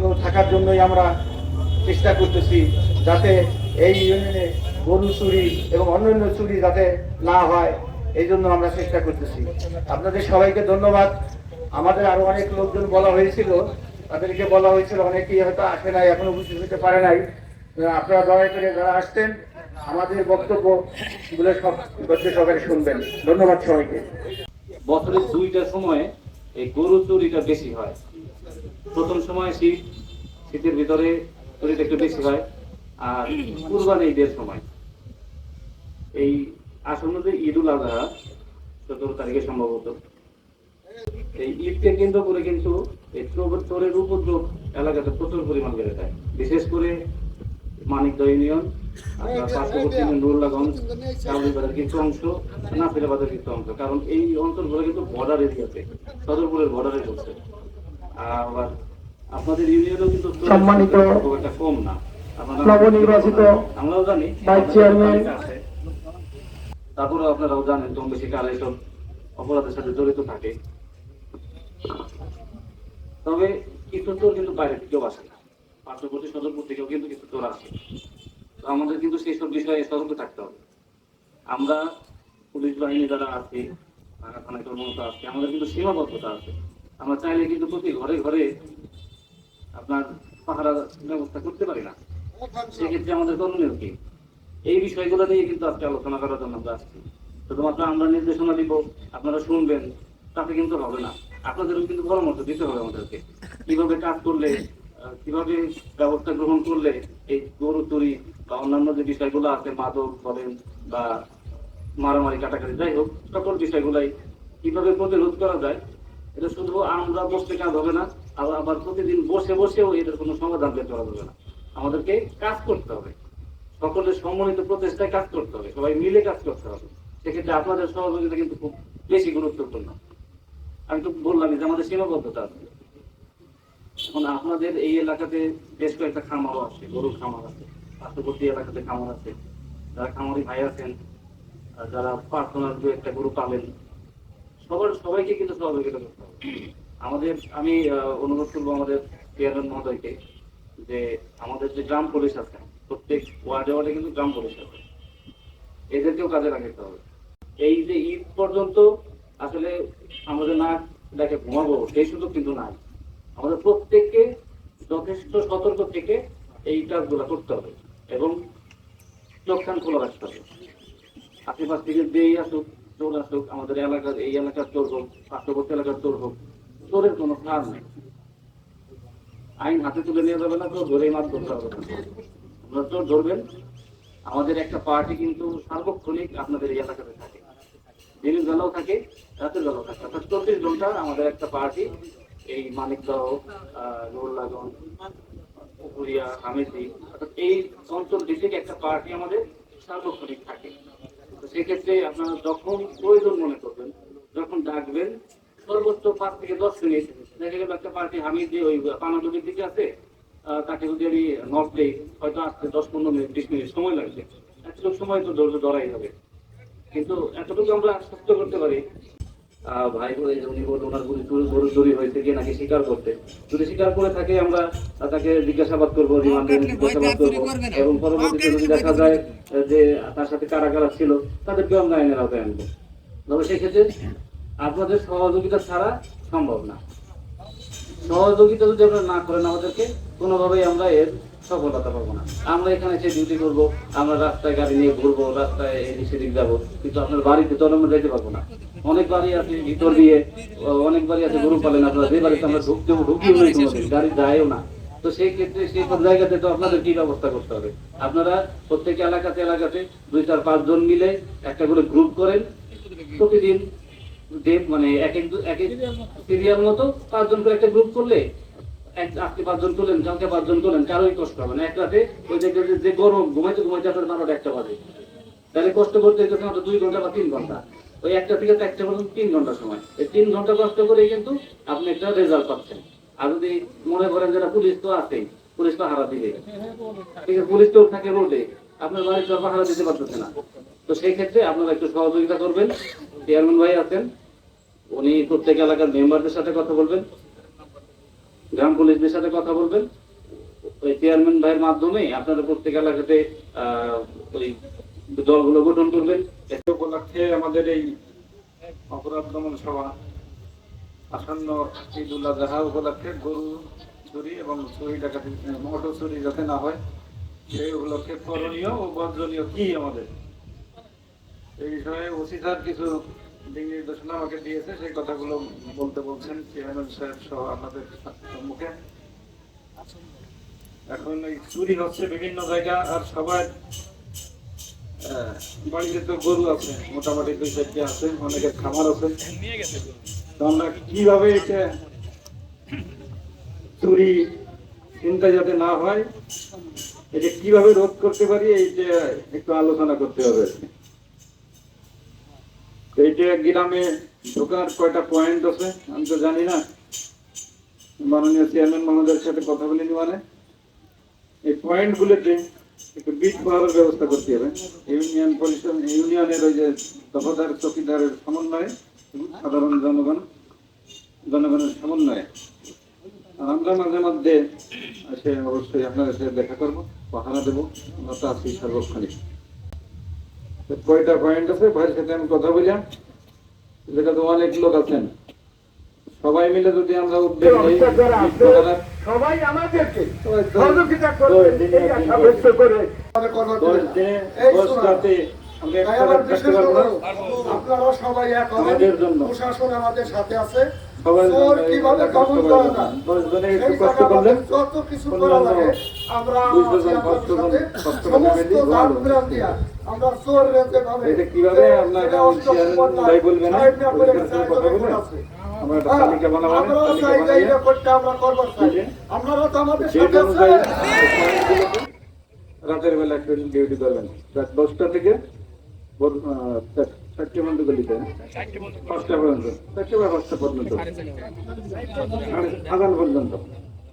ভালো থাকার জন্যই আমরা চেষ্টা করতেছি যাতে এই ইউনিয়নে গরু চুরি এবং অন্যান্য চুরি যাতে না হয়, এই জন্য আমরা চেষ্টা করতেছি। আপনাদের সবাইকে ধন্যবাদ। আমাদের আরও অনেক লোকজন বলা হয়েছিল, তাদেরকে বলা হয়েছিল, অনেকেই হয়তো আসে নাই, এখনও উপস্থিত হতে পারে নাই। আপনারা দয়া করে যারা আসতেন আমাদের বক্তব্যগুলো সব ধৈর্য সহকারে শুনবেন। ধন্যবাদ সবাইকে। বছরের দুইটা সময়ে এই গরু চুরিটা বেশি হয়। প্রথম সময় শীত, শীতের ভিতরে চুরিটা একটু বেশি হয়, আর কুরবানি ঈদের সময়। এই আসন্ন যে ঈদুল আজহা সতেরো তারিখে সম্ভবত, এই ঈদকে কেন্দ্র করে কিন্তু এই চোরের উপদ্রব এলাকাতে প্রচুর পরিমাণ বেড়ে যায়। বিশেষ করে মানিকদহ ইউনিয়ন কারণ এই অঞ্চলগুলো কিন্তু বর্ডার এরিয়াতে সদরপুরের বর্ডারে চলছে। আবার আপনাদের ইউনিয়নেও কিন্তু সম্মানিত কম না। নবনির্বাচিত আমরাও জানি ভাইস চেয়ারম্যান। তারপরেও আপনারাও জানেন কম বেশি এসব অপরাধের সাথে জড়িত থাকে। তবে কিছু চোর কিন্তু বাইরে থেকেও আসে না। পার্শ্ববর্তী সদরপুর থেকেও কিন্তু কিছু চোর আসে। তো আমাদের কিন্তু সেই সব বিষয়ে সতর্ক থাকতে হবে। আমরা পুলিশ বাহিনী যারা আছে থানা থানায় কর্মরত আছে আমাদের কিন্তু সীমাবদ্ধতা আছে। আমরা চাইলে কিন্তু প্রতি ঘরে ঘরে আপনার পাহারা ব্যবস্থা করতে পারি না। সেক্ষেত্রে আমাদের করণীয় কি? এই বিষয়গুলো নিয়ে কিন্তু আজকে আলোচনা করার জন্য আমরা আসছি। শুধুমাত্র আমরা নির্দেশনা দিব, আপনারা শুনবেন, তাতে কিন্তু হবে না। আপনাদেরও কিন্তু পরামর্শ দিতে হবে আমাদেরকে। কীভাবে কাজ করলে কীভাবে ব্যবস্থা গ্রহণ করলে এই গরু চুরি বা অন্যান্য যে বিষয়গুলো আছে, মাদক বলেন বা মারামারি, কাটাকাটি, যাই হোক, সকল বিষয়গুলাই কীভাবে প্রতিরোধ করা যায় এটা শুধু আমরা বসতে কাজ হবে না আবার আবার প্রতিদিন বসে বসেও এটার কোনো সমাধান বের করা যাবে না। আমাদেরকে কাজ করতে হবে। সকলের সম্মিলিত প্রচেষ্টায় কাজ করতে হবে, সবাই মিলে কাজ করতে হবে। সেক্ষেত্রে আপনাদের সহযোগিতা কিন্তু খুব বেশি গুরুত্বপূর্ণ। আমি তো বললামই যে আমাদের সীমাবদ্ধতা আছে। এখন আপনাদের এই এলাকাতে বেশ কয়েকটা খামারও আছে, গরুর খামার আছে, পার্শ্ববর্তী এলাকাতে খামার আছে। যারা খামারি ভাই আছেন যারা পার্সোনাল দু একটা গরু পাবেন সবার সবাইকে কিন্তু সহযোগিতা করতে হবে। আমাদের, আমি অনুরোধ করব আমাদের চেয়ারম্যান মহোদয়কে যে আমাদের যে গ্রাম পুলিশ আছে, প্রত্যেক ওয়ার্ডে ওয়ার্ডে কিন্তু গ্রাম পুলিশ আছে, এদেরকেও কাজে লাগাতে হবে। এই যে ঈদ পর্যন্ত আসলে আমাদের না দেখে ঘুমাবো, সেই সুযোগ কিন্তু নাই। আমাদের প্রত্যেককে যথেষ্ট সতর্ক থেকে এই কাজগুলো করতে হবে এবং চোখ কান খোলা রাখতে হবে। আশেপাশ থেকে যেই আসুক চোর আসুক, আমাদের এলাকার, এই এলাকার চোর হোক, পার্শ্ববর্তী এলাকার চোর হোক, চোরের কোনো কাজ নেই। আইন হাতে তুলে নিয়ে যাবে না তো, ধরেই মাছ ধরতে হবে। আপনারা চোর ধরবেন, আমাদের একটা পার্টি কিন্তু সার্বক্ষণিক আপনাদের এই এলাকাতে থাকে। দিনের বেলাও থাকে, রাতের বেলাও থাকে। অর্থাৎ চব্বিশ ঘণ্টা আমাদের একটা পার্টি, এই মানিকদহ নুরুল্লাগঞ্জ, পুকুরিয়া, হামেদি, অর্থাৎ এই অঞ্চল ভিত্তিক একটা পার্টি আমাদের সার্বক্ষণিক থাকে। সেক্ষেত্রে আপনারা যখন প্রয়োজন মনে করবেন, যখন ডাকবেন, সর্বোচ্চ পাঁচ থেকে দশ মিনিট। দেখা গেল একটা পার্টি আমি যে ওই পানাদুলির দিকে আছে তাকে যদি আমি নর্থ দেই, হয়তো আসতে দশ পনেরো মিনিট, বিশ মিনিট সময় লাগবে। এতটুকু সময় তো ধৈর্য ধরাই হবে। কিন্তু এতটুকু আমরা আশ্বস্ত করতে পারি ভাই বলে উনি বলতে ওনার গরু চুরি- গরু চুরি হয়েছে কি নাকি স্বীকার করতে। যদি স্বীকার করে থাকে আমরা তাকে জিজ্ঞাসাবাদ করব রিমান্ডে জিজ্ঞাসাবাদ করব। এবং পরবর্তীতে যদি দেখা যায় যে তার সাথে কারা কারা ছিল তাদেরকে আমরা আইনের আওতায় আনব। তবে সেক্ষেত্রে আপনাদের সহযোগিতা ছাড়া সম্ভব না। সহযোগিতা যদি আপনারা না করেন আমাদেরকে কোনোভাবেই আমরা এর সফলতা পাবো না। আমরা এখানে এসে ডিউটি করব আমরা রাস্তায় গাড়ি নিয়ে ঘুরবো রাস্তায় এদিক সেদিক যাব কিন্তু আপনার বাড়িতে তো আমরা যেতে পারব না। অনেক বাড়ি আছে ভিতর দিয়ে অনেক বাড়ি আছে গরু পালেন আপনারা যে বাড়িতে আমরা ঢুকতেও ঢুকিও নেই কোনোদিন গাড়ি যায়ও না। তো সেই ক্ষেত্রে সেই সব জায়গাতে তো আপনাদের কি ব্যবস্থা করতে হবে? আপনারা প্রত্যেক এলাকাতে এলাকাতে দুই চার পাঁচ জন মিলে একটা করে গ্রুপ করেন। প্রতিদিন মানে এক এক এক এক সিরিয়াল মতো পাঁচজন করে একটা গ্রুপ করলে আজকে পাঁচজন করলেন কালকে পাঁচজন করলেন কারোই কষ্ট হবে না। এক রাতে ওই দেখবেন যে- যে গরম ঘুমাইতে ঘুমাইতে আপনার বারোটা একটা বাজে। তাহলে কষ্ট করতে দুই ঘণ্টা বা তিন ঘণ্টা। ওই একটা থেকে একটা পর্যন্ত তিন ঘণ্টা সময়। এই তিন ঘণ্টা কষ্ট করে কিন্তু আপনি একটা রেজাল্ট পাচ্ছেন। আর যদি মনে করেন যেটা পুলিশ তো আছেই, পুলিশ তো হারা দিবে পুলিশ তো থাকে রোডে আপনার বাড়ি তো আর পাহারা দিতে পারতেছে না। তো সেই ক্ষেত্রে আপনারা একটু সহযোগিতা করবেন। চেয়ারম্যান ভাই আছেন, উনি প্রত্যেক এলাকার মেম্বারদের সাথে কথা বলবেন, গ্রাম পুলিশদের সাথে কথা বলবেন। ওই চেয়ারম্যান ভাইয়ের মাধ্যমে আপনারা প্রত্যেক এলাকাতে ওই দলগুলো গঠন করবেন এ উপলক্ষে আমাদের এই অপরাধ দমন সভা আসন্ন ঈদ উল আজহা উপলক্ষে গরু চুরি এবং চুরি ডাকাতি মোটর চুরি যাতে না হয় সেই উপলক্ষে করণীয় ও বর্জনীয় কি আমাদের? এই বিষয়ে ওসি স্যার কিছু দিক নির্দেশনা আমাকে দিয়েছে সেই কথাগুলো বলতে বলছেন চেয়ারম্যান সাহেব সহ আপনাদের সম্মুখে। এখন এই চুরি হচ্ছে বিভিন্ন জায়গা আর হ্যাঁ, বাড়িতে তো গরু আছে, মোটামুটি দুই চারটে আছে অনেকের খামার আছে। তো আমরা কীভাবে এটা চুরি, চিন্তা যাতে না হয়, এটা কীভাবে রোধ করতে পারি, এইটা একটু আলোচনা করতে হবে। এইটা গ্রামে ঢোকার কয়টা পয়েন্ট আছে, আমি তো জানি না। মাননীয় চেয়ারম্যান মহোদয়ের সাথে কথা বলে নি মানে। এই পয়েন্ট গুলোতে একটু ব্যবস্থা করতে হবে। ইউনিয়ন ইউনিয়নের ওই যে দফাদার, চকিদারের সমন্বয়ে সাধারণ জনগণ, জনগণের সমন্বয়ে। আমরা মাঝে মধ্যে সে অবশ্যই আপনাদের সাথে দেখা করব, পাহারা দেবো। আমরা তো আছি সর্বক্ষণিক। কয়টা পয়েন্ট আছে? ভাইয়ের সাথে আমি কথা বললাম যেটা তো অনেক লোক আছেন। সবাই মিলে যদি আমরা উদ্যোগ নিই সবাই আমাদেরকে সহযোগিতা দশ করবেন এই একদিন সাব্যস্ত করে। না। আপনারা সবাই এক হবেন। প্রশাসন আমাদের সাথে আছে। সবার জন্য চোর এই কীভাবে করা যত কিছু করা লাগে আমরা সমস্ত দান দিয়া আমরা চোর রেতে ভাবে আপনারা বলবেন রাতের বেলা একটু ডিউটি করবেন রাত দশটা থেকে চারটে পর্যন্ত গলিতে। পাঁচটা পর্যন্ত চারটে বা পাঁচটা পর্যন্ত। আদান পর্যন্ত।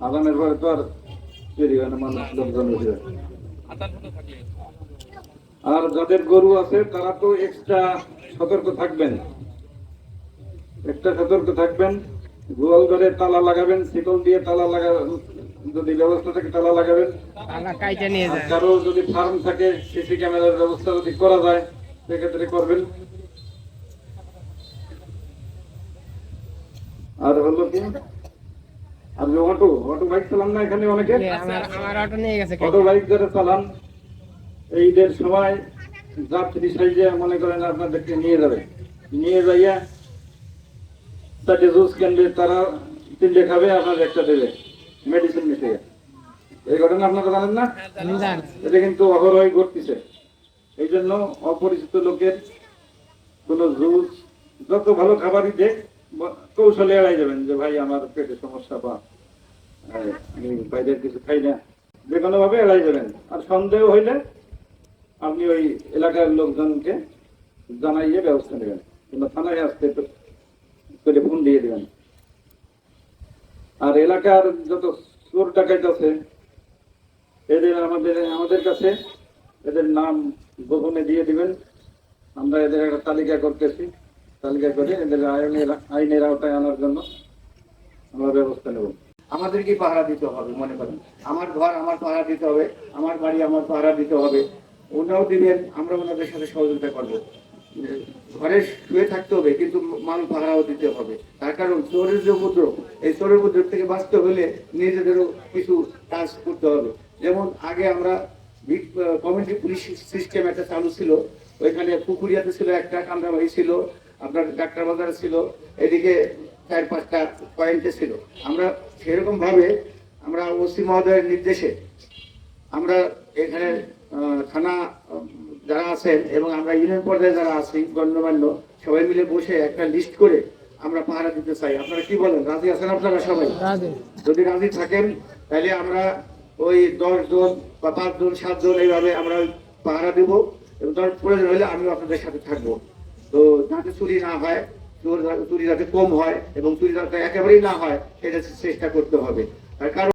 আদানের পরে তো আর দেরি হয় না মানুষ লোকজন উঠে আর যাদের গরু আছে তারা তো এক্সট্রা সতর্ক থাকবেন। একটা সতর্ক থাকবেন গোয়াল ঘরে তালা লাগাবেন শিকল দিয়ে তালা লাগা যদি ব্যবস্থা থাকে তালা লাগাবেন। কারও যদি ফার্ম থাকে সিসি ক্যামেরার ব্যবস্থা যদি করা যায় সেক্ষেত্রে করবেন। আর হলো কি? আর যে অটো অটো বাইক চালান না এখানে অনেকে? আমার আমার অটো নিয়ে গেছে অটো বাইক যারা চালান এইদের সময় যাত্রী সাইজে মনে করেন আপনাদেরকে নিয়ে যাবে। নিয়ে যাইয়া চারটে জুস কিনবে তারা তিনটে খাবে আপনার একটা দেবে। মেডিসিন মিশিয়ে এই ঘটনা আপনারা জানেন না? এটা কিন্তু অহরহই ঘটতেছে। এই জন্য অপরিচিত লোকের কোন জুস যত ভালো খাবারই দেখ কৌশলে এড়াই যাবেন যে ভাই আমার পেটে সমস্যা বা আমি বাইরের কিছু খাই না। যে কোনো ভাবে এড়াই যাবেন। আর সন্দেহ হইলে আপনি ওই এলাকার লোকজনকে জানাইয়ে ব্যবস্থা নেবেন। কিংবা থানায় আসতে করে ফোন দিয়ে দেবেন। আর এলাকার যত চোর ডাকাইত আছে, এদের আমাদের আমাদের কাছে এদের নাম গোপনে দিয়ে দিবেন। আমরা এদের একটা তালিকা করতেছি। তালিকা করে এদের আইনের আইনের আওতায় আনার জন্য আমরা ব্যবস্থা নেব। আমাদেরকে পাহারা দিতে হবে, মনে করেন? আমার ঘর আমার পাহারা দিতে হবে, আমার বাড়ি আমার পাহারা দিতে হবে। ওনারাও দিবেন, আমরা ওনাদের সাথে সহযোগিতা করব। ঘরে শুয়ে থাকতে হবে, কিন্তু মাল পাহারাও দিতে হবে। তার কারণ চোরের যে উপদ্রব, এই চোরের উপদ্রব থেকে বাঁচতে হলে নিজেদেরও কিছু কাজ করতে হবে। যেমন আগে আমরা কমিউনিটি পুলিশ সিস্টেম একটা চালু ছিল, ওইখানে পুকুরিয়াতে ছিল একটা, কান্দাবাড়ি ছিল, আপনার ডাক্তার বাজার ছিল, এদিকে চার পাঁচটা পয়েন্টে ছিল। আমরা সেরকম ভাবে আমরা ওসি মহোদয়ের নির্দেশে আমরা এখানে থানা যারা আছেন এবং আমরা ইউনিয়ন পর্যায়ে যারা আছি গণ্যমান্য সবাই মিলে বসে একটা লিস্ট করে আমরা পাহারা দিতে চাই। আপনারা কি বলেন? রাজি আছেন আপনারা সবাই? যদি রাজি থাকেন তাহলে আমরা ওই দশ জন বা পাঁচ জন সাত জন এইভাবে আমরা পাহারা দেব এবং তার প্রয়োজন হলে আমিও আপনাদের সাথে থাকব। তো যাতে চুরি না হয় চোর চুরি যাতে কম হয় এবং চুরি যাতে একেবারেই না হয় সেটা চেষ্টা করতে হবে। তার কারণ